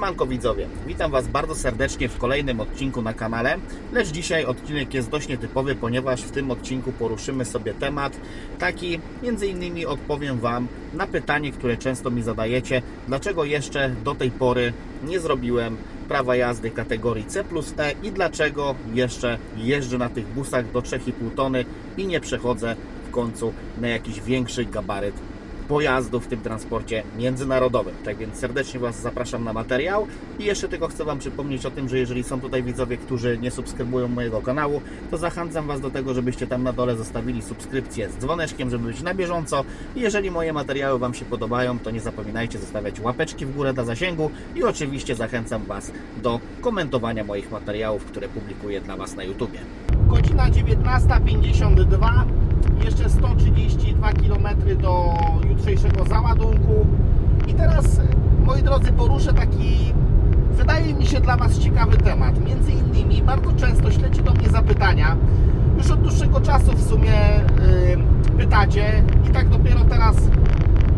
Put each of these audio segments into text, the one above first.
Manko widzowie, witam Was bardzo serdecznie w kolejnym odcinku na kanale, lecz dzisiaj odcinek jest dość nietypowy, ponieważ w tym odcinku poruszymy sobie temat taki, między innymi odpowiem Wam na pytanie, które często mi zadajecie, dlaczego jeszcze do tej pory nie zrobiłem prawa jazdy kategorii C plus E i dlaczego jeszcze jeżdżę na tych busach do 3,5 tony i nie przechodzę w końcu na jakiś większy gabaryt pojazdu w tym transporcie międzynarodowym. Tak więc serdecznie Was zapraszam na materiał i jeszcze tylko chcę Wam przypomnieć o tym, że jeżeli są tutaj widzowie, którzy nie subskrybują mojego kanału, to zachęcam Was do tego, żebyście tam na dole zostawili subskrypcję z dzwoneczkiem, żeby być na bieżąco i jeżeli moje materiały Wam się podobają, to nie zapominajcie zostawiać łapeczki w górę dla zasięgu i oczywiście zachęcam Was do komentowania moich materiałów, które publikuję dla Was na YouTubie. Godzina 19.52 jeszcze 132 km do jutrzejszego załadunku. I teraz, moi drodzy, poruszę taki, wydaje mi się, dla Was ciekawy temat. Między innymi, bardzo często ślecie do mnie zapytania. Już od dłuższego czasu w sumie yy, pytacie, i tak dopiero teraz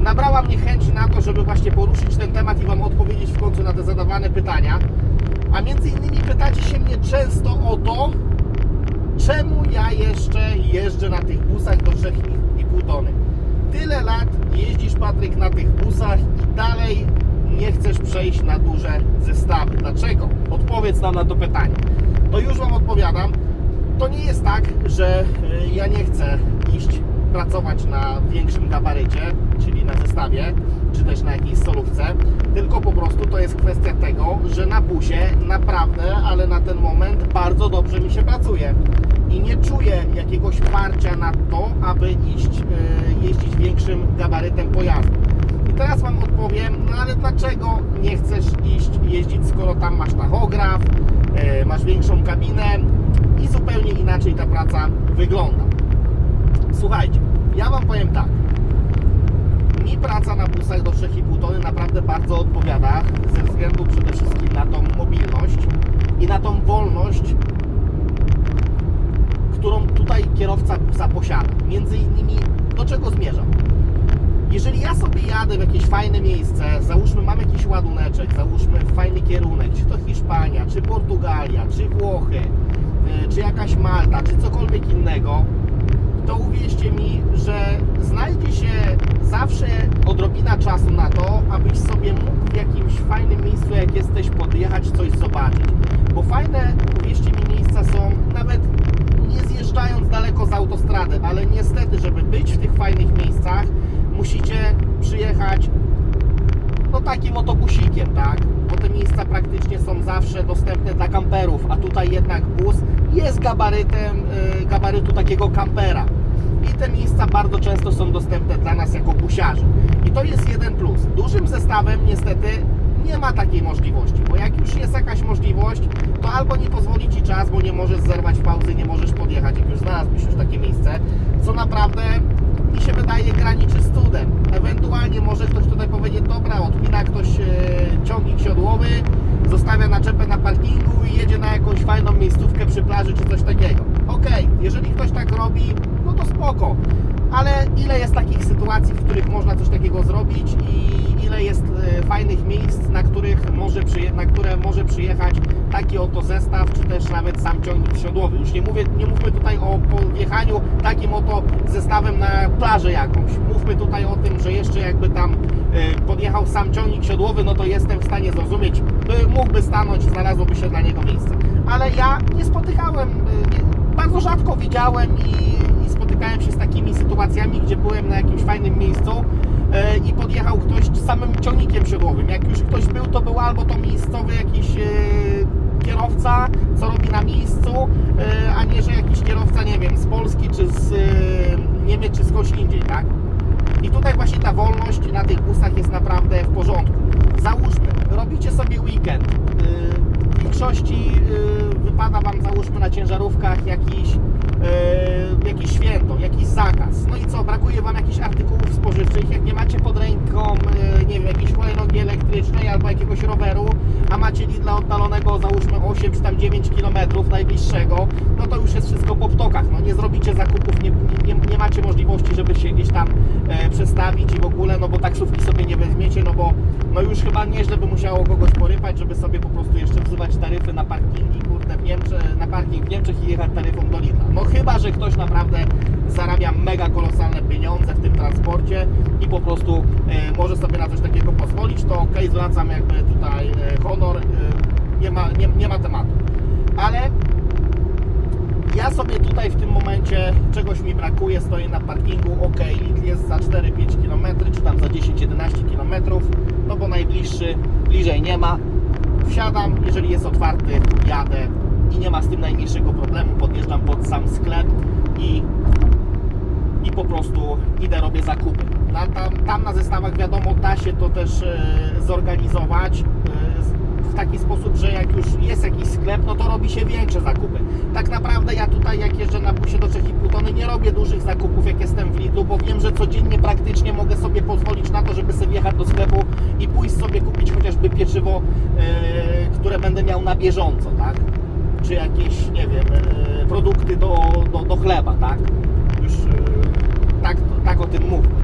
nabrała mnie chęć na to, żeby właśnie poruszyć ten temat i Wam odpowiedzieć w końcu na te zadawane pytania. A między innymi pytacie się mnie często o to, czemu ja jeszcze jeżdżę na tych busach do 3,5 tony. Tyle lat jeździsz, Patryk, na tych busach i dalej nie chcesz przejść na duże zestawy. Dlaczego? Odpowiedz nam na to pytanie. To już Wam odpowiadam. To nie jest tak, że y, ja nie chcę iść pracować na większym gabarycie, czyli na zestawie, czy też na jakiejś solówce, tylko po prostu to jest kwestia tego, że na busie naprawdę, ale na ten moment bardzo dobrze mi się pracuje i nie czuję jakiegoś parcia na to, aby iść, y, jeździć większym gabarytem pojazdu. I teraz Wam odpowiem, no ale dlaczego nie chcesz iść jeździć, skoro tam masz tachograf, y, masz większą kabinę i zupełnie inaczej ta praca wygląda. Słuchajcie, ja Wam powiem tak. Mi praca na busach do 3,5 tony naprawdę bardzo odpowiada, ze względu przede wszystkim na tą mobilność i na tą wolność, którą tutaj kierowca busa posiada. Między innymi, do czego zmierzam? Jeżeli ja sobie jadę w jakieś fajne miejsce, załóżmy mam jakiś ładuneczek, załóżmy fajny kierunek, czy to Hiszpania, czy Portugalia, czy Włochy, y, czy jakaś Malta, czy cokolwiek innego, to uwierzcie mi, że znajdzie się zawsze odrobina czasu na to, abyś sobie mógł w jakimś fajnym miejscu, jak jesteś, podjechać, coś zobaczyć. Bo fajne, uwierzcie mi, miejsca są nawet nie zjeżdżając daleko z autostrady, ale niestety, żeby być w tych fajnych miejscach, musicie przyjechać no takim autobusikiem, tak? Bo te miejsca praktycznie są zawsze dostępne dla kamperów, a tutaj jednak bus jest gabarytem, yy, gabarytu takiego kampera. I te miejsca bardzo często są dostępne dla nas jako busiarzy. I to jest jeden plus. Dużym zestawem niestety nie ma takiej możliwości, bo jak już jest jakaś możliwość, to albo nie pozwoli Ci czas, bo nie możesz zerwać pauzy, nie możesz podjechać, jak już znalazłbyś już takie miejsce, co naprawdę mi się wydaje graniczy z cudem. Ewentualnie może ktoś tutaj powiedzieć, dobra, odpina ktoś e, ciągnik siodłowy, zostawia naczepę na parkingu i jedzie na jakąś fajną miejscówkę przy plaży czy coś takiego. Okej, jeżeli ktoś tak robi, no to spoko. Ale ile jest takich sytuacji, w których można coś takiego zrobić i ile jest e, fajnych miejsc, na, których może na które może przyjechać taki oto zestaw, czy też nawet sam ciągnik siodłowy. Już nie mówię, nie mówmy tutaj o podjechaniu takim oto zestawem na plażę jakąś. Mówmy tutaj o tym, że jeszcze jakby tam e, podjechał sam ciągnik siodłowy, no to jestem w stanie zrozumieć, by mógłby stanąć, znalazłoby się dla niego miejsce. Ale ja nie spotykałem, e, bardzo rzadko widziałem i, spotykałem się z takimi sytuacjami, gdzie byłem na jakimś fajnym miejscu e, i podjechał ktoś samym ciągnikiem siodłowym. Jak już ktoś był, to był albo to miejscowy jakiś kierowca, co robi na miejscu, e, a nie, że jakiś kierowca, nie wiem, z Polski, czy z e, Niemiec, czy skądś indziej, tak? I tutaj właśnie ta wolność na tych busach jest naprawdę w porządku. Załóżmy, robicie sobie weekend. yy, W większości wypada Wam załóżmy na ciężarówkach jakiś, jakiś święto, jakiś zakaz. No i co, brakuje Wam jakichś artykułów spożywczych, jak nie macie pod ręką, nie wiem, elektrycznej albo jakiegoś roweru, a macie Lidla oddalonego załóżmy 8 czy tam 9 km najbliższego, no to już jest wszystko po ptokach. No nie zrobicie zakupów, nie, nie, nie macie możliwości, żeby się gdzieś tam e, przestawić i w ogóle, no bo taksówki sobie nie weźmiecie, no bo no już chyba nieźle by musiało kogoś porypać, żeby sobie po prostu jeszcze wzywać taryfy na parkingi, kurde, w Niemczech, na parking w Niemczech i jechać taryfą do Lidla. No chyba, że ktoś naprawdę zarabia mega kolosalne pieniądze w tym transporcie i po prostu e, może sobie na coś takiego pozwolić, to ok, zwracam jakby tutaj e, honor, e, nie, ma, nie, nie ma tematu. Ale ja sobie tutaj w tym momencie czegoś mi brakuje, stoję na parkingu, ok, Lidl jest za 4-5 km, czy tam za 10-11 km, no bo najbliższy, bliżej nie ma. Wsiadam, jeżeli jest otwarty, jadę i nie ma z tym najmniejszego problemu, podjeżdżam pod sam sklep i, i po prostu idę, robię zakupy. Tam, tam na zestawach wiadomo, da się to też e, zorganizować. E, w taki sposób, że jak już jest jakiś sklep, no to robi się większe zakupy. Tak naprawdę ja tutaj jak jeżdżę na busie do 3,5 tony nie robię dużych zakupów jak jestem w Lidlu, bo wiem, że codziennie praktycznie mogę sobie pozwolić na to, żeby sobie wjechać do sklepu i pójść sobie kupić chociażby pieczywo, e, które będę miał na bieżąco, tak? Czy jakieś, nie wiem, produkty do, do, do chleba, tak? Już tak, tak o tym mówię.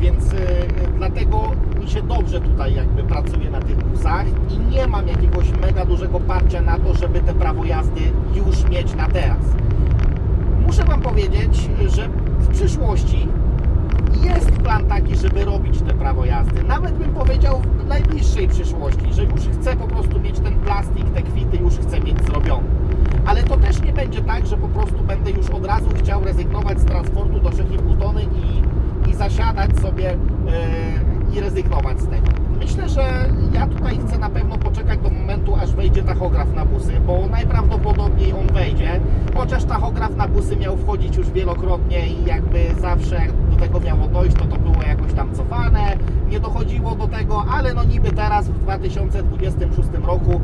Więc y, dlatego mi się dobrze tutaj jakby pracuje na tych busach i nie mam jakiegoś mega dużego parcia na to, żeby te prawo jazdy już mieć na teraz. Muszę Wam powiedzieć, że w przyszłości jest plan taki, żeby robić te prawo jazdy. Nawet bym powiedział w najbliższej przyszłości, że już chcę po prostu mieć ten plastik, te kwity już chcę mieć zrobione. Ale to też nie będzie tak, że po prostu będę już od razu chciał rezygnować z transportu do 3,5 tony i, i zasiadać sobie yy, i rezygnować z tego. Myślę, że ja tutaj chcę na pewno poczekać do momentu, aż wejdzie tachograf na busy, bo najprawdopodobniej on wejdzie, chociaż tachograf na busy miał wchodzić już wielokrotnie i jakby zawsze do tego miało dojść, to to było jakoś tam cofane, nie dochodziło do tego, ale no niby teraz w 2026 roku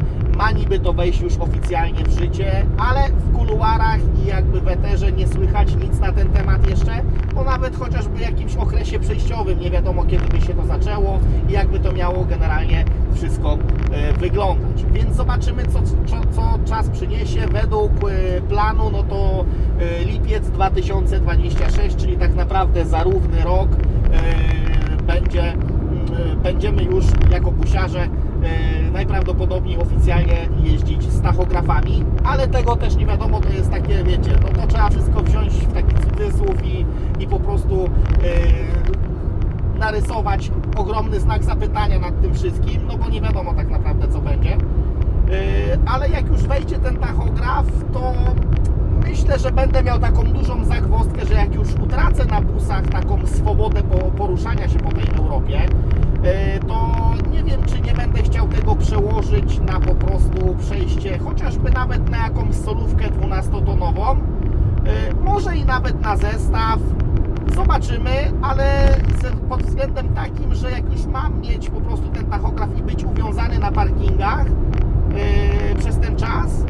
ma niby to wejść już oficjalnie w życie, ale w kuluarach i jakby w eterze nie słychać nic na ten temat jeszcze, bo nawet chociażby jakimś okresie przejściowym nie wiadomo kiedy by się to zaczęło i jakby to miało generalnie wszystko e, wyglądać. Więc zobaczymy co, co, co czas przyniesie. Według e, planu no to e, lipiec 2026, czyli tak naprawdę za równy rok będzie, będziemy już jako busiarze e, najprawdopodobniej oficjalnie jeździć z tachografami, ale tego też nie wiadomo, to jest takie, wiecie, no to trzeba wszystko wziąć w taki cudzysłów i, i po prostu e, narysować ogromny znak zapytania nad tym wszystkim, no bo nie wiadomo tak naprawdę co będzie. Yy, Ale jak już wejdzie ten tachograf, to myślę, że będę miał taką dużą zagwozdkę, że jak już utracę na busach taką swobodę po- poruszania się po tej Europie, yy, to nie wiem, czy nie będę chciał tego przełożyć na po prostu przejście, chociażby nawet na jakąś solówkę 12-tonową, yy, może i nawet na zestaw, Zobaczymy, ale pod względem takim, że jak już mam mieć po prostu ten tachograf i być uwiązany na parkingach yy, przez ten czas,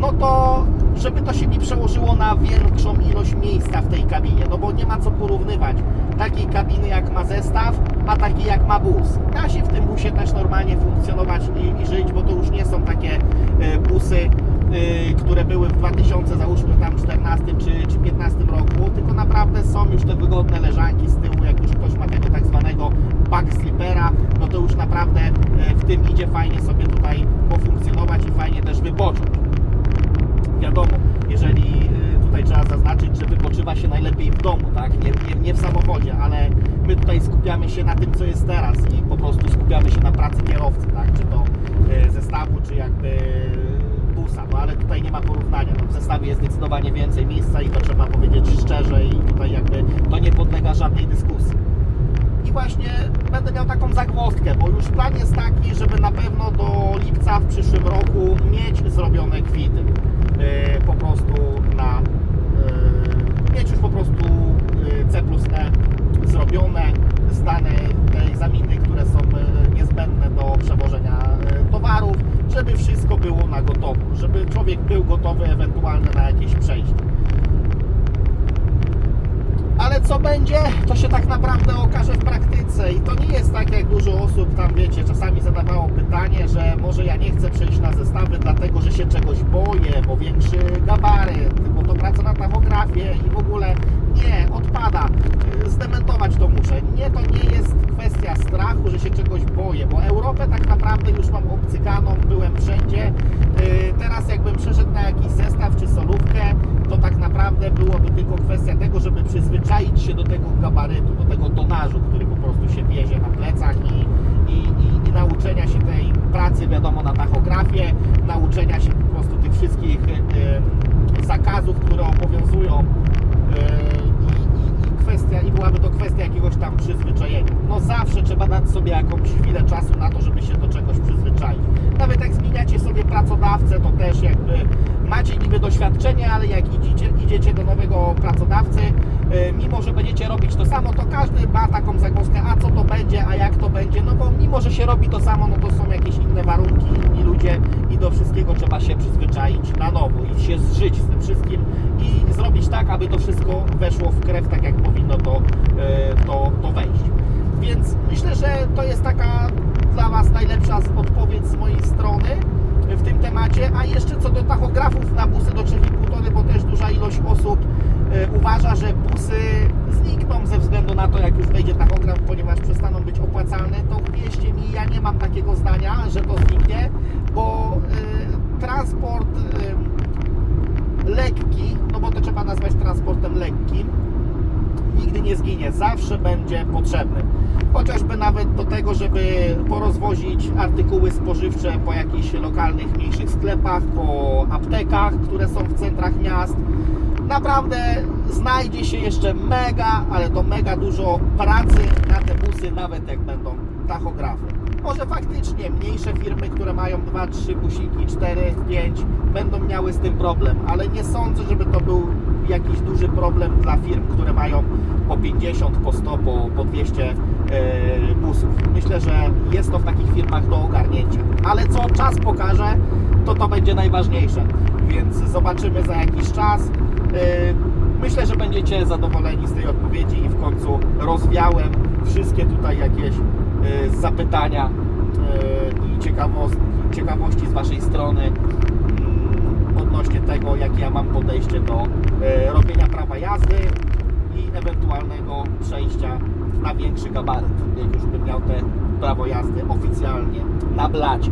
no to żeby to się mi przełożyło na większą ilość miejsca w tej kabinie, no bo nie ma co porównywać takiej kabiny jak ma zestaw, a takiej jak ma bus. Da się w tym busie też normalnie funkcjonować i, i żyć, bo to już nie są takie e, busy, e, które były w 2000 załóżmy tam 14 czy, czy 15 roku, tylko naprawdę są już te wygodne leżanki z tyłu, jak już ktoś ma tego tak zwanego back sleepera, no to już naprawdę e, w tym idzie fajnie sobie tutaj pofunkcjonować i fajnie też wypocząć wiadomo, jeżeli y, tutaj trzeba zaznaczyć, że wypoczywa się najlepiej w domu, tak? Nie, nie, nie w samochodzie, ale my tutaj skupiamy się na tym, co jest teraz i po prostu skupiamy się na pracy kierowcy, tak? Czy to y, zestawu, czy jakby busa, no ale tutaj nie ma porównania. No, w zestawie jest zdecydowanie więcej miejsca i to trzeba powiedzieć szczerze i tutaj jakby to nie podlega żadnej dyskusji. I właśnie będę miał taką zagwozdkę, bo już plan jest taki, żeby na pewno do lipca w przyszłym roku mieć zrobione kwity. Yy, po prostu na C plus E zrobione zdane danej tej które są e, niezbędne do przewożenia e, towarów, żeby wszystko było na gotowo, żeby człowiek był gotowy ewentualnie na jakieś przejście. Ale co będzie, to się tak naprawdę okaże w praktyce i to nie jest tak, jak dużo osób tam, wiecie, czasami zadawało pytanie, że może ja nie chcę przejść na zestawy, dlatego że się czegoś boję, bo większy gabaryt, bo to praca na tachografię i w ogóle nie, odpada. Zdementować to muszę. Nie, to nie jest kwestia strachu, że się czegoś boję, bo Europę tak naprawdę już mam obcykaną, byłem wszędzie. Y, Teraz jakbym przeszedł na jakiś zestaw czy solówkę, to tak naprawdę byłoby tylko kwestia tego, żeby przyzwyczaić się do tego gabarytu, do tego tonażu, który po prostu się wiezie na plecach i, i, i, i nauczenia się tej pracy, wiadomo, na tachografię, nauczenia się po prostu tych wszystkich y, zakazów, które obowiązują y, i, i, kwestia, i byłaby to kwestia jakiegoś tam przyzwyczajenia. No zawsze trzeba dać sobie jakąś chwilę czasu na to, żeby się do czegoś przyzwyczaić. Nawet jak zmieniacie sobie pracodawcę, to też niby doświadczenie, ale jak idziecie, idziecie do nowego pracodawcy, y, mimo że będziecie robić to samo, to każdy ma taką zagłoskę, a co to będzie, a jak to będzie, no bo mimo, że się robi to samo, no to są jakieś inne warunki, inni ludzie i do wszystkiego trzeba się przyzwyczaić na nowo i się zżyć z tym wszystkim i zrobić tak, aby to wszystko weszło w krew tak, jak powinno to, y, to, to wejść. Więc myślę, że to jest taka dla Was najlepsza odpowiedź z mojej strony w tym temacie. A jeszcze co do tachografów na busy do 3,5 tony, bo też duża ilość osób e, uważa, że busy znikną ze względu na to, jak już wejdzie tachograf, ponieważ przestaną być opłacalne, to uwierzcie mi, ja nie mam takiego zdania, że to zniknie, bo e, transport e, lekki, no bo to trzeba nazwać transportem lekkim, nigdy nie zginie, zawsze będzie potrzebny. Chociażby nawet do tego, żeby porozwozić artykuły spożywcze po jakichś lokalnych, mniejszych sklepach, po aptekach, które są w centrach miast. Naprawdę znajdzie się jeszcze mega, ale to mega dużo pracy na te busy, nawet jak będą tachografy. Może faktycznie mniejsze firmy, które mają 2, 3 busiki, 4, 5 będą miały z tym problem, ale nie sądzę, żeby to był jakiś duży problem dla firm, które mają po 50, po 100, po, po 200 e, busów. Myślę, że jest to w takich firmach do ogarnięcia. Ale co czas pokaże, to to będzie najważniejsze. Więc zobaczymy za jakiś czas. E, Myślę, że będziecie zadowoleni z tej odpowiedzi i w końcu rozwiałem wszystkie tutaj jakieś e, zapytania e, i ciekawości z Waszej strony mm, odnośnie tego, jakie ja mam podejście do e, robienia prawa jazdy i ewentualnego przejścia na większy gabaryt, jak już bym miał te prawo jazdy oficjalnie na blacie.